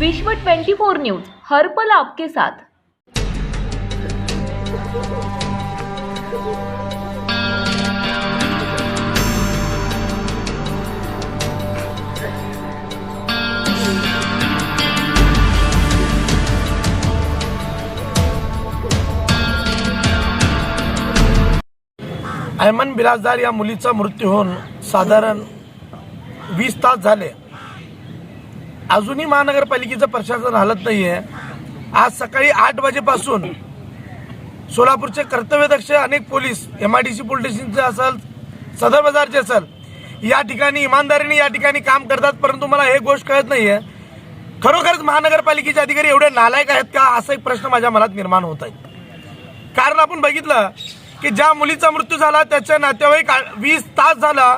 विश्व 24 न्यूज हर पल आपके साथ. अयमन बिराजदार या मुलीचा मृत्यू होऊन साधारण वीस तास झाले. अजूनही महानगरपालिकेचं प्रशासन हलत नाही आहे आज सकाळी आठ वाजेपासून सोलापूरचे कर्तव्यदक्ष अनेक police M I D C police स्टेशनचे असेल सदर बाजारचे असेल या ठिकाणी इमानदारीने या ठिकाणी काम करतात परंतु मला हे गोष्ट कळत नाही आहे खरोखरच महानगरपालिकेचे अधिकारी एवढे नालायक आहेत का असा एक प्रश्न माझ्या मनात निर्माण होत आहे. कारण आपण बघितलं की ज्या मुलीचा मृत्यू झाला त्याच्या नातेवाईक वीस तास झाला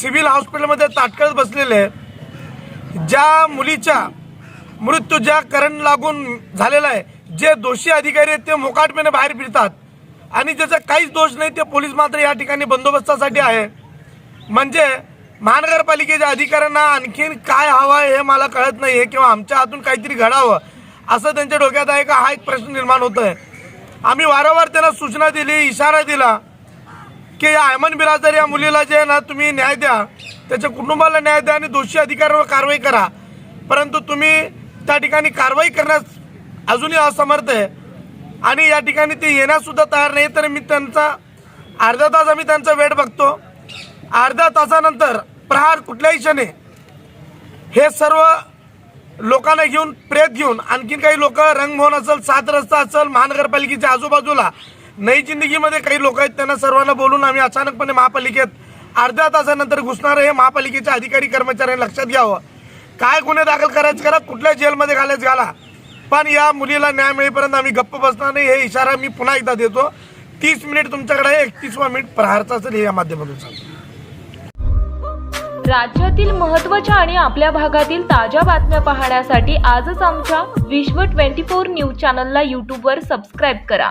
सिव्हिल हॉस्पिटलमध्ये ताटकळत बसलेले ज्या मुलीच्या मृत्यू ज्या करंट लागून झालेला आहे जे दोषी अधिकारी आहेत ते मोकाटपणे बाहेर फिरतात. आणि ज्याचा काहीच दोष नाही ते पोलीस मात्र या ठिकाणी बंदोबस्तासाठी आहे. म्हणजे महानगरपालिकेच्या अधिकाऱ्यांना आणखीन काय हवं आहे हे मला कळत नाही आहे किंवा आमच्या हातून काहीतरी घडावं असं त्यांच्या डोक्यात आहे का? हा एक प्रश्न निर्माण होत आहे आम्ही वारंवार त्यांना सूचना दिली इशारा दिला. की या अयमन बिराजदार या मुलीला जे आहे ना तुम्ही न्याय द्या. त्याच्या कुटुंबाला न्याय द्या आणि दोषी अधिकाऱ्यांवर कारवाई करा. परंतु तुम्ही त्या ठिकाणी कारवाई करण्यास अजूनही असमर्थ आहे. आणि या ठिकाणी ते येण्यासुद्धा तयार नाही तर मी त्यांचा अर्धा तास आम्ही त्यांचा वेळ बघतो. अर्ध्या तासानंतर प्रहार कुठल्याही क्षणी हे सर्व लोकांना घेऊन प्रेत घेऊन आणखीन काही लोक रंगभवन असेल सात रस्ता असेल महानगरपालिकेच्या आजूबाजूला नई जिंदगीमध्ये काही लोक आहेत त्यांना सर्वांना बोलून आम्ही अचानकपणे महापालिकेत अर्ध्या तासानंतर घुसणारे हे महापालिकेच्या अधिकारी कर्मचाऱ्यांनी लक्षात घ्यावं. काय गुन्हे दाखल करायचे करा कुठल्या जेलमध्ये घालायच? घाला. पण या मुलीला न्याय मिळेपर्यंत आम्ही गप्प बसणार नाही. हे इशारा मी पुन्हा एकदा देतो. तीस मिनिट तुमच्याकडे आहे. एकतीसवा मिनिट प्रहारचा असेल हे या माध्यमातून सांगतो. राज्यातील महत्त्वाच्या आणि आपल्या भागातील ताज्या बातम्या पाहण्यासाठी आजच आमच्या विश्व 24 न्यूज चॅनलला यूट्यूबवर सबस्क्राईब करा.